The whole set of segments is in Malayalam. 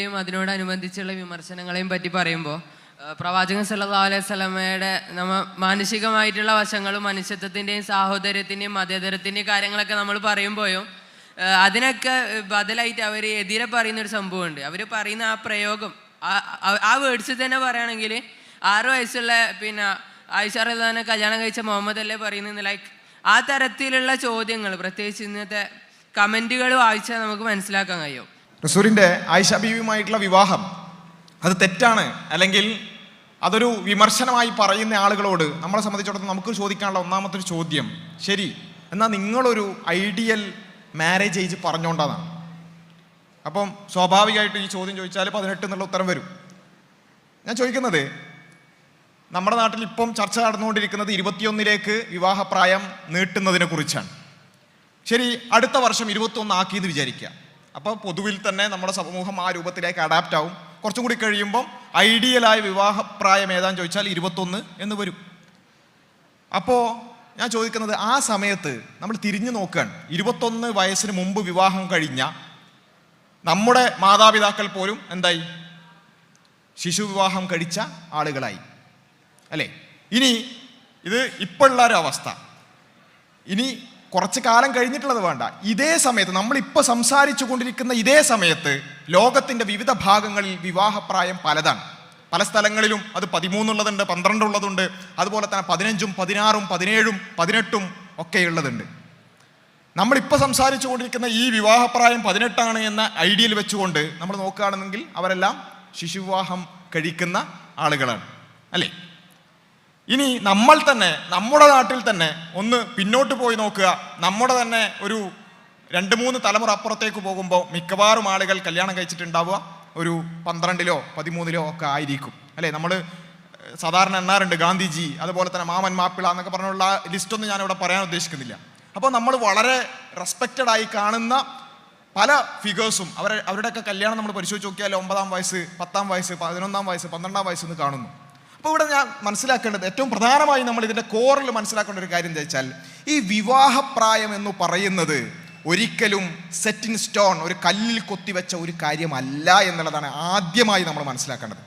അതിനോടനുബന്ധിച്ചുള്ള വിമർശനങ്ങളെയും പറ്റി പറയുമ്പോൾ പ്രവാചകൻ സല്ലാ അലൈഹി സ്വലമയുടെ നമ്മ മാനസികമായിട്ടുള്ള വശങ്ങളും മനുഷ്യത്വത്തിന്റെയും സാഹോദര്യത്തിന്റെയും മതേതരത്തിന്റെയും കാര്യങ്ങളൊക്കെ നമ്മൾ പറയുമ്പോഴും അതിനൊക്കെ ബദലായിട്ട് അവർ എതിരെ പറയുന്ന ഒരു സംഭവമുണ്ട്. അവർ പറയുന്ന ആ പ്രയോഗം ആ- വേർഡ്സിൽ തന്നെ പറയുകയാണെങ്കിൽ ആറ് വയസ്സുള്ള പിന്നെ ആയിഷ റഹ്ലാനെ കല്യാണം കഴിച്ച മുഹമ്മദ് അല്ലേ പറയുന്നത്? ലൈക്ക് ആ തരത്തിലുള്ള ചോദ്യങ്ങൾ പ്രത്യേകിച്ച് ഇന്നത്തെ കമന്റുകൾ വായിച്ചാൽ നമുക്ക് മനസ്സിലാക്കാൻ കഴിയും. റസൂലിന്റെ ആയിഷ ബീവിയുമായിട്ടുള്ള വിവാഹം. അത് തെറ്റാണ്. അല്ലെങ്കിൽ അതൊരു വിമർശനമായി പറയുന്ന ആളുകളോട് നമ്മളെ സംബന്ധിച്ചിടത്തോളം നമുക്ക് ചോദിക്കാനുള്ള ഒന്നാമത്തെ ഒരു ചോദ്യം. ശരി എന്നാൽ നിങ്ങളൊരു ഐഡിയൽ മാരേജ് ഏജ് പറഞ്ഞുകൊണ്ടാണ് അപ്പം സ്വാഭാവികമായിട്ട് ഈ ചോദ്യം ചോദിച്ചാൽ പതിനെട്ട് എന്നുള്ള ഉത്തരം വരും. ഞാൻ ചോദിക്കുന്നത് നമ്മുടെ നാട്ടിൽ ഇപ്പം ചർച്ച നടന്നുകൊണ്ടിരിക്കുന്നത് ഇരുപത്തിയൊന്നിലേക്ക് വിവാഹപ്രായം നീട്ടുന്നതിനെ കുറിച്ചാണ്. ശരി അടുത്ത വർഷം ഇരുപത്തൊന്ന് ആക്കിയെന്ന് വിചാരിക്കുക. അപ്പോൾ പൊതുവിൽ തന്നെ നമ്മുടെ സമൂഹം ആ രൂപത്തിലേക്ക് അഡാപ്റ്റ് ആവും. കുറച്ചും കൂടി കഴിയുമ്പം ഐഡിയലായ വിവാഹപ്രായം ഏതാന്ന് ചോദിച്ചാൽ ഇരുപത്തൊന്ന് എന്ന് വരും. അപ്പോൾ ഞാൻ ചോദിക്കുന്നത് ആ സമയത്ത് നമ്മൾ തിരിഞ്ഞു നോക്കുകയാണ് ഇരുപത്തൊന്ന് വയസ്സിന് മുമ്പ് വിവാഹം കഴിഞ്ഞ നമ്മുടെ മാതാപിതാക്കൾ പോലും എന്തായി? ശിശുവിവാഹം കഴിച്ച ആളുകളായി. അല്ലേ? ഇനി ഇത് ഇപ്പോഴുള്ള ഒരു അവസ്ഥ ഇനി കുറച്ച് കാലം കഴിഞ്ഞിട്ടുള്ളത് വേണ്ട. ഇതേ സമയത്ത് നമ്മളിപ്പോൾ സംസാരിച്ചു കൊണ്ടിരിക്കുന്ന ഇതേ സമയത്ത് ലോകത്തിന്റെ വിവിധ ഭാഗങ്ങളിൽ വിവാഹപ്രായം പലതാണ്. പല സ്ഥലങ്ങളിലും അത് പതിമൂന്നുള്ളതുണ്ട് പന്ത്രണ്ടുള്ളതുണ്ട് അതുപോലെ തന്നെ പതിനഞ്ചും പതിനാറും പതിനേഴും പതിനെട്ടും ഒക്കെ ഉള്ളതുണ്ട് നമ്മളിപ്പോൾ സംസാരിച്ചു കൊണ്ടിരിക്കുന്ന ഈ വിവാഹപ്രായം പതിനെട്ടാണ് എന്ന ഐഡിയയിൽ വെച്ചുകൊണ്ട് നമ്മൾ നോക്കുകയാണെന്നെങ്കിൽ അവരെല്ലാം ശിശുവിവാഹം കഴിക്കുന്ന ആളുകളാണ്. അല്ലേ? ഇനി നമ്മൾ തന്നെ നമ്മുടെ നാട്ടിൽ തന്നെ ഒന്ന് പിന്നോട്ട് പോയി നോക്കുക. നമ്മുടെ തന്നെ ഒരു രണ്ട് മൂന്ന് തലമുറ അപ്പുറത്തേക്ക് പോകുമ്പോൾ മിക്കവാറും ആളുകൾ കല്യാണം കഴിച്ചിട്ടുണ്ടാവുക ഒരു പന്ത്രണ്ടിലോ പതിമൂന്നിലോ ഒക്കെ ആയിരിക്കും. അല്ലേ? നമ്മൾ സാധാരണ എണ്ണാറുണ്ട് ഗാന്ധിജി അതുപോലെ തന്നെ മാമൻ മാപ്പിള എന്നൊക്കെ പറഞ്ഞുള്ള ലിസ്റ്റൊന്നും ഞാനിവിടെ പറയാൻ ഉദ്ദേശിക്കുന്നില്ല. അപ്പോൾ നമ്മൾ വളരെ റെസ്പെക്റ്റഡ് ആയി കാണുന്ന പല ഫിഗേഴ്സും അവരെ അവരുടെയൊക്കെ കല്യാണം നമ്മൾ പരിശോധിച്ച് നോക്കിയാൽ ഒമ്പതാം വയസ്സ് പത്താം വയസ്സ് പതിനൊന്നാം വയസ്സ് പന്ത്രണ്ടാം വയസ്സ് എന്ന് കാണുന്നു. അപ്പോൾ ഇവിടെ ഞാൻ മനസ്സിലാക്കേണ്ടത് ഏറ്റവും പ്രധാനമായി നമ്മൾ ഇതിന്റെ കോറിൽ മനസ്സിലാക്കേണ്ട ഒരു കാര്യം എന്താ വെച്ചാൽ ഈ വിവാഹപ്രായം എന്ന് പറയുന്നത് ഒരിക്കലും സെറ്റ് ഇൻ സ്റ്റോൺ ഒരു കല്ലിൽ കൊത്തിവെച്ച ഒരു കാര്യമല്ല എന്നുള്ളതാണ് ആദ്യമായി നമ്മൾ മനസ്സിലാക്കേണ്ടത്.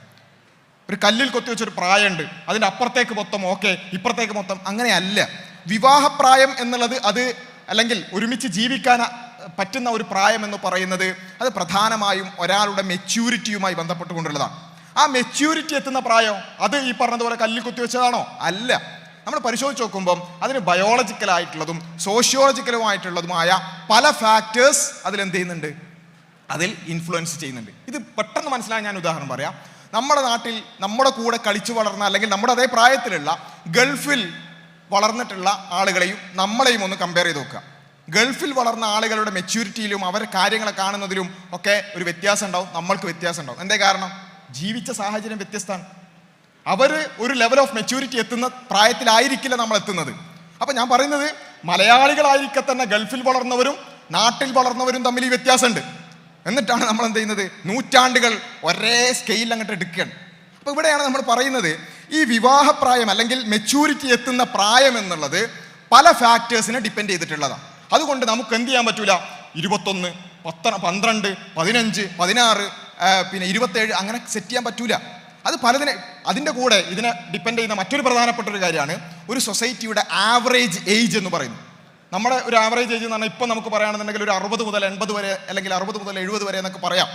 ഒരു കല്ലിൽ കൊത്തിവെച്ച ഒരു പ്രായമുണ്ട് അതിന്റെ അപ്പുറത്തേക്ക് മൊത്തം ഓക്കെ ഇപ്പുറത്തേക്ക് മൊത്തം അങ്ങനെയല്ല. വിവാഹപ്രായം എന്നുള്ളത് അത് അല്ലെങ്കിൽ ഒരുമിച്ച് ജീവിക്കാൻ പറ്റുന്ന ഒരു പ്രായം എന്ന് പറയുന്നത് അത് പ്രധാനമായും ഒരാളുടെ മെച്യൂരിറ്റിയുമായി ബന്ധപ്പെട്ടുകൊണ്ടുള്ളതാണ്. ആ മെച്യൂരിറ്റി എത്തുന്ന പ്രായം അത് ഈ പറഞ്ഞതുപോലെ കല്ലിൽ കുത്തിവെച്ചതാണോ അല്ല. നമ്മൾ പരിശോധിച്ച് നോക്കുമ്പം അതിന് ബയോളജിക്കലായിട്ടുള്ളതും സോഷ്യോളജിക്കലുമായിട്ടുള്ളതുമായ പല ഫാക്ടേഴ്സ് അതിൽ എന്ത് ചെയ്യുന്നുണ്ട്? അതിൽ ഇൻഫ്ലുവൻസ് ചെയ്യുന്നുണ്ട്. ഇത് പെട്ടെന്ന് മനസ്സിലായി ഞാൻ ഉദാഹരണം പറയാം. നമ്മുടെ നാട്ടിൽ നമ്മുടെ കൂടെ കളിച്ചു വളർന്ന അല്ലെങ്കിൽ നമ്മുടെ അതേ പ്രായത്തിലുള്ള ഗൾഫിൽ വളർന്നിട്ടുള്ള ആളുകളെയും നമ്മളെയും ഒന്ന് കമ്പയർ ചെയ്ത് നോക്കുക. ഗൾഫിൽ വളർന്ന ആളുകളുടെ മെച്യൂരിറ്റിയിലും അവർ കാര്യങ്ങളെ കാണുന്നതിലും ഒക്കെ ഒരു വ്യത്യാസം ഉണ്ടാവും നമ്മൾക്ക് വ്യത്യാസം ഉണ്ടാവും. എന്തേ കാരണം? ജീവിച്ച സാഹചര്യം വ്യത്യസ്തമാണ്. അവർ ഒരു ലെവൽ ഓഫ് മെച്യൂരിറ്റി എത്തുന്ന പ്രായത്തിലായിരിക്കില്ല നമ്മൾ എത്തുന്നത്. അപ്പം ഞാൻ പറയുന്നത് മലയാളികളായിരിക്കെ തന്നെ ഗൾഫിൽ വളർന്നവരും നാട്ടിൽ വളർന്നവരും തമ്മിൽ ഈ വ്യത്യാസമുണ്ട്. എന്നിട്ടാണ് നമ്മൾ എന്ത് ചെയ്യുന്നത്? നൂറ്റാണ്ടുകൾ ഒരേ സ്കെയിലിൽ അങ്ങോട്ട് എടുക്കുകയാണ്. അപ്പോൾ ഇവിടെയാണ് നമ്മൾ പറയുന്നത് ഈ വിവാഹപ്രായം അല്ലെങ്കിൽ മെച്യൂരിറ്റി എത്തുന്ന പ്രായം എന്നുള്ളത് പല ഫാക്ടേഴ്സിനെ ഡിപ്പെൻഡ് ചെയ്തിട്ടുള്ളതാണ്. അതുകൊണ്ട് നമുക്ക് എന്ത് ചെയ്യാൻ പറ്റൂല? ഇരുപത്തൊന്ന് പത്ത പന്ത്രണ്ട് പതിനഞ്ച് പതിനാറ് പിന്നെ ഇരുപത്തേഴ് അങ്ങനെ സെറ്റ് ചെയ്യാൻ പറ്റൂല. അത് പലതിനെ അതിന്റെ കൂടെ ഇതിനെ ഡിപ്പെൻഡ് ചെയ്യുന്ന മറ്റൊരു പ്രധാനപ്പെട്ട ഒരു കാര്യമാണ് ഒരു സൊസൈറ്റിയുടെ ആവറേജ് ഏജ് എന്ന് പറയുന്നത്. നമ്മുടെ ഒരു ആവറേജ് ഏജ് എന്ന് പറഞ്ഞാൽ ഇപ്പം നമുക്ക് പറയുകയാണെന്നുണ്ടെങ്കിൽ ഒരു അറുപത് മുതൽ എൺപത് വരെ അല്ലെങ്കിൽ അറുപത് മുതൽ എഴുപത് വരെ എന്നൊക്കെ പറയാം.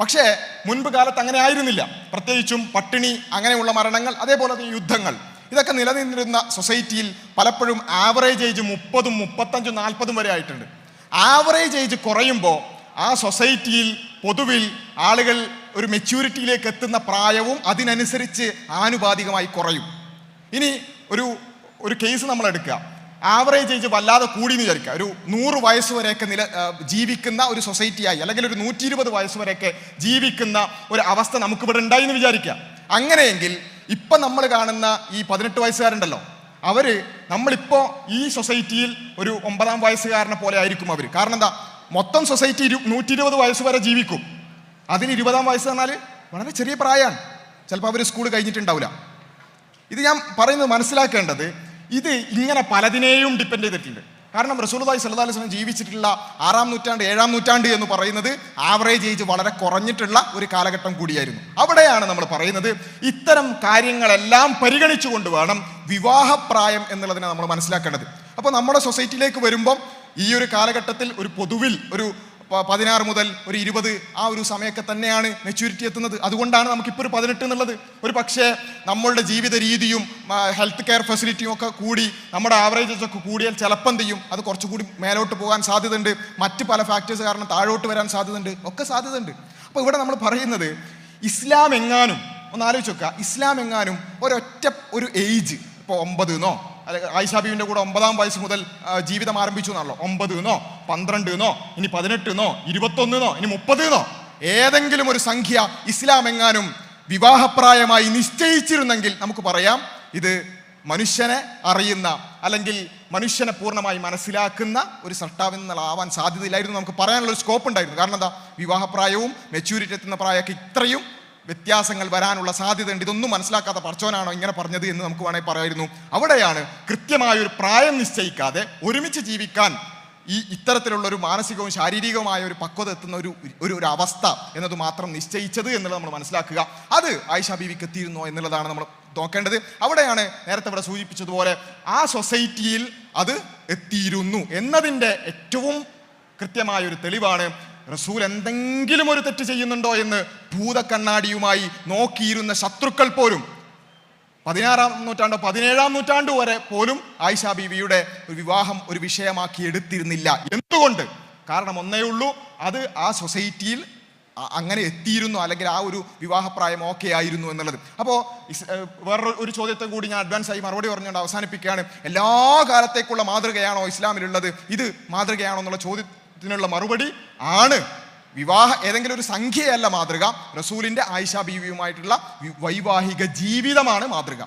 പക്ഷേ മുൻപ് കാലത്ത് അങ്ങനെ ആയിരുന്നില്ല. പ്രത്യേകിച്ചും പട്ടിണി അങ്ങനെയുള്ള മരണങ്ങൾ അതേപോലെ തന്നെ യുദ്ധങ്ങൾ. ഇതൊക്കെ നിലനിന്നിരുന്ന സൊസൈറ്റിയിൽ പലപ്പോഴും ആവറേജ് ഏജ് മുപ്പതും മുപ്പത്തഞ്ചും നാൽപ്പതും വരെ ആയിട്ടുണ്ട്. ആവറേജ് ഏജ് കുറയുമ്പോൾ ആ സൊസൈറ്റിയിൽ പൊതുവിൽ ആളുകൾ ഒരു മെച്യൂരിറ്റിയിലേക്ക് എത്തുന്ന പ്രായവും അതിനനുസരിച്ച് ആനുപാതികമായി കുറയും. ഇനി ഒരു ഒരു കേസ് നമ്മൾ എടുക്കുക. ആവറേജ് ഏജ് വല്ലാതെ കൂടി എന്ന് വിചാരിക്കുക. ഒരു നൂറ് വയസ്സ് വരെയൊക്കെ നില ജീവിക്കുന്ന ഒരു സൊസൈറ്റിയായി അല്ലെങ്കിൽ ഒരു നൂറ്റി ഇരുപത് വയസ്സ് വരെയൊക്കെ ജീവിക്കുന്ന ഒരു അവസ്ഥ നമുക്കിവിടെ ഉണ്ടായി എന്ന് വിചാരിക്കാം അങ്ങനെയെങ്കിൽ ഇപ്പം നമ്മൾ കാണുന്ന ഈ പതിനെട്ട് വയസ്സുകാരുണ്ടല്ലോ. അവർ നമ്മളിപ്പോൾ ഈ സൊസൈറ്റിയിൽ ഒരു ഒമ്പതാം വയസ്സുകാരനെ പോലെ ആയിരിക്കും അവർ. കാരണം എന്താ? മൊത്തം സൊസൈറ്റി ഇരു നൂറ്റി ഇരുപത് വയസ്സ് വരെ ജീവിക്കും. അതിന് ഇരുപതാം വയസ്സ് പറഞ്ഞാൽ വളരെ ചെറിയ പ്രായമാണ് ചിലപ്പോൾ അവർ സ്കൂൾ കഴിഞ്ഞിട്ടുണ്ടാവില്ല. ഇത് ഞാൻ പറയുന്നത് മനസ്സിലാക്കേണ്ടത് ഇത് ഇങ്ങനെ പലതിനെയും ഡിപ്പെൻഡ് ചെയ്തിട്ടുണ്ട്. കാരണം റസൂലുള്ളാഹി സല്ലാ അലൈഹി വസല്ലം ജീവിച്ചിട്ടുള്ള ആറാം നൂറ്റാണ്ട് ഏഴാം നൂറ്റാണ്ട് എന്ന് പറയുന്നത് ആവറേജ് ഏജ് വളരെ കുറഞ്ഞിട്ടുള്ള ഒരു കാലഘട്ടം കൂടിയായിരുന്നു. അവിടെയാണ് നമ്മൾ പറയുന്നത് ഇത്തരം കാര്യങ്ങളെല്ലാം പരിഗണിച്ചുകൊണ്ട് വേണം വിവാഹപ്രായം എന്നുള്ളതിനെ നമ്മൾ മനസ്സിലാക്കേണ്ടത്. അപ്പോൾ നമ്മുടെ സൊസൈറ്റിയിലേക്ക് വരുമ്പം ഈ ഒരു കാലഘട്ടത്തിൽ ഒരു പൊതുവിൽ ഒരു പതിനാറ് മുതൽ ഒരു ഇരുപത് ആ ഒരു സമയമൊക്കെ തന്നെയാണ് മെച്യൂരിറ്റി എത്തുന്നത്. അതുകൊണ്ടാണ് നമുക്കിപ്പോൾ ഒരു പതിനെട്ട് എന്നുള്ളത്. ഒരു പക്ഷേ നമ്മളുടെ ജീവിത രീതിയും ഹെൽത്ത് കെയർ ഫെസിലിറ്റിയും ഒക്കെ കൂടി നമ്മുടെ ആവറേജസ് ഒക്കെ കൂടിയാൽ ചിലപ്പം ചെയ്യും? അത് കുറച്ചുകൂടി മേലോട്ട് പോകാൻ സാധ്യതയുണ്ട്. മറ്റ് പല ഫാക്ടേഴ്സ് കാരണം താഴോട്ട് വരാൻ സാധ്യതയുണ്ട്. ഒക്കെ സാധ്യതയുണ്ട്. അപ്പോൾ ഇവിടെ നമ്മൾ പറയുന്നത് ഇസ്ലാം എങ്ങാനും ഒന്ന് ആലോചിച്ച് നോക്കുക. ഇസ്ലാം എങ്ങാനും ഒരൊറ്റ ഒരു ഏജ് ഇപ്പോൾ ഒമ്പത് എന്നോ ആയിഷാബീവിന്റെ കൂടെ ഒമ്പതാം വയസ്സ് മുതൽ ജീവിതം ആരംഭിച്ചു എന്നാണല്ലോ. ഒമ്പത് എന്നോ പന്ത്രണ്ട് എന്നോ ഇനി പതിനെട്ട് എന്നോ ഇരുപത്തൊന്നിനോ ഇനി മുപ്പത് എന്നോ ഏതെങ്കിലും ഒരു സംഖ്യ ഇസ്ലാം എങ്ങാനും വിവാഹപ്രായമായി നിശ്ചയിച്ചിരുന്നെങ്കിൽ നമുക്ക് പറയാം ഇത് മനുഷ്യനെ അറിയുന്ന അല്ലെങ്കിൽ മനുഷ്യനെ പൂർണമായി മനസ്സിലാക്കുന്ന ഒരു സൃഷ്ടാവെന്നുള്ളാവാൻ സാധ്യതയില്ലായിരുന്നു നമുക്ക് പറയാനുള്ള ഒരു സ്കോപ്പ് ഉണ്ടായിരുന്നു. കാരണം എന്താ? വിവാഹപ്രായവും മെച്യൂരിറ്റി എത്തുന്ന പ്രായമൊക്കെ ഇത്രയും വ്യത്യാസങ്ങൾ വരാനുള്ള സാധ്യതയുണ്ട്. ഇതൊന്നും മനസ്സിലാക്കാത്ത പറച്ചോനാണോ ഇങ്ങനെ പറഞ്ഞത് എന്ന് നമുക്ക് വേണമെങ്കിൽ പറയായിരുന്നു. അവിടെയാണ് കൃത്യമായ ഒരു പ്രായം നിശ്ചയിക്കാതെ ഒരുമിച്ച് ജീവിക്കാൻ ഈ ഇത്തരത്തിലുള്ള ഒരു മാനസികവും ശാരീരികവുമായ ഒരു പക്വത എത്തുന്ന ഒരു ഒരു ഒരു അവസ്ഥ എന്നത് മാത്രം നിശ്ചയിച്ചത് എന്നുള്ളത് നമ്മൾ മനസ്സിലാക്കുക. അത് ആയിഷ ബീവിക്ക് എത്തിയിരുന്നോ എന്നുള്ളതാണ് നമ്മൾ നോക്കേണ്ടത്. അവിടെയാണ് നേരത്തെ ഇവിടെ സൂചിപ്പിച്ചതുപോലെ ആ സൊസൈറ്റിയിൽ അത് എത്തിയിരുന്നു. എന്നതിന്റെ ഏറ്റവും കൃത്യമായ ഒരു തെളിവാണ് റസൂൽ എന്തെങ്കിലും ഒരു തെറ്റ് ചെയ്യുന്നുണ്ടോ എന്ന് ഭൂതക്കണ്ണാടിയുമായി നോക്കിയിരുന്ന ശത്രുക്കൾ പോലും പതിനാറാം നൂറ്റാണ്ടോ പതിനേഴാം നൂറ്റാണ്ട് വരെ പോലും ആയിഷ ബീവിയുടെ ഒരു വിവാഹം ഒരു വിഷയമാക്കി എടുത്തിരുന്നില്ല. എന്തുകൊണ്ട്? കാരണം ഒന്നേ ഉള്ളൂ അത് ആ സൊസൈറ്റിയിൽ അങ്ങനെ എത്തിയിരുന്നു അല്ലെങ്കിൽ ആ ഒരു വിവാഹപ്രായം ഓക്കെ ആയിരുന്നു എന്നുള്ളത്. അപ്പോൾ വേറൊരു ഒരു ചോദ്യത്തെ കൂടി ഞാൻ അഡ്വാൻസ് ആയി മറുപടി പറഞ്ഞുകൊണ്ട് അവസാനിപ്പിക്കുകയാണ്. എല്ലാ കാലത്തേക്കുള്ള മാതൃകയാണോ ഇസ്ലാമിലുള്ളത്? ഇത് മാതൃകയാണോ എന്നുള്ള ചോദ്യത്തിനുള്ള മറുപടി ആണ്. വിവാഹ ഏതെങ്കിലും ഒരു സംഖ്യയല്ല മാതൃക. റസൂലിന്റെ ആയിഷ ബീവിയുമായിട്ടുള്ള വൈവാഹിക ജീവിതമാണ് മാതൃക.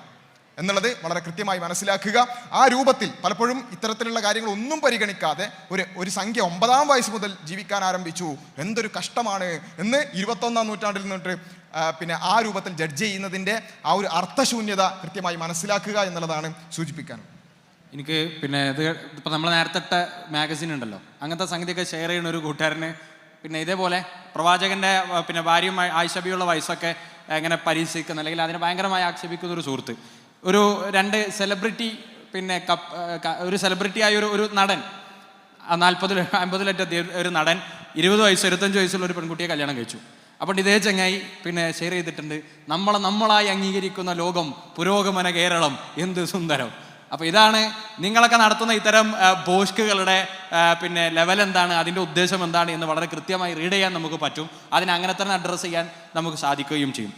എന്നുള്ളത് വളരെ കൃത്യമായി മനസ്സിലാക്കുക. ആ രൂപത്തിൽ പലപ്പോഴും ഇത്തരത്തിലുള്ള കാര്യങ്ങൾ ഒന്നും പരിഗണിക്കാതെ ഒരു ഒരു സംഖ്യ ഒമ്പതാം വയസ്സ് മുതൽ ജീവിക്കാൻ ആരംഭിച്ചു. എന്തൊരു കഷ്ടമാണ് എന്ന് ഇരുപത്തൊന്നാം നൂറ്റാണ്ടിൽ നിന്നിട്ട് പിന്നെ ആ രൂപത്തിൽ ജഡ്ജ് ചെയ്യുന്നതിന്റെ ആ ഒരു അർത്ഥശൂന്യത കൃത്യമായി മനസ്സിലാക്കുക എന്നുള്ളതാണ് സൂചിപ്പിക്കാനുള്ളത് എനിക്ക് പിന്നെ ഇത് ഇപ്പം നമ്മൾ നേരത്തെ ഇട്ട മാഗസിൻ ഉണ്ടല്ലോ. അങ്ങനത്തെ സംഗതിയൊക്കെ ഷെയർ ചെയ്യുന്ന ഒരു കൂട്ടുകാരന്. പിന്നെ ഇതേപോലെ പ്രവാചകന്റെ പിന്നെ ഭാര്യയും ആയിഷബിയുള്ള വയസ്സൊക്കെ എങ്ങനെ പരീക്ഷിക്കുന്ന അല്ലെങ്കിൽ അതിനെ ഭയങ്കരമായി ആക്ഷേപിക്കുന്ന ഒരു സുഹൃത്ത്. ഒരു രണ്ട് സെലിബ്രിറ്റി പിന്നെ കപ്പ് ഒരു സെലിബ്രിറ്റി ആയ ഒരു ഒരു നടൻ. നാൽപ്പതിൽ അമ്പതിലെറ്റ ഒരു നടൻ ഇരുപത് വയസ്സ് ഇരുപത്തഞ്ച് വയസ്സുള്ള ഒരു പെൺകുട്ടിയെ കല്യാണം കഴിച്ചു. അപ്പോൾ ഇതേ ചങ്ങായി പിന്നെ ഷെയർ ചെയ്തിട്ടുണ്ട്. നമ്മളെ നമ്മളായി അംഗീകരിക്കുന്ന ലോകം പുരോഗമന കേരളം എന്ത് സുന്ദരം. അപ്പോൾ ഇതാണ് നിങ്ങളൊക്കെ നടത്തുന്ന ഇത്തരം ബോഷ്കുകളുടെ പിന്നെ ലെവൽ എന്താണ് അതിന്റെ ഉദ്ദേശം എന്താണ് എന്ന് വളരെ കൃത്യമായി റീഡ് ചെയ്യാൻ നമുക്ക് പറ്റും. അതിനെ അങ്ങനെ തന്നെ അഡ്രസ്സ് ചെയ്യാൻ നമുക്ക് സാധിക്കുകയും ചെയ്യും.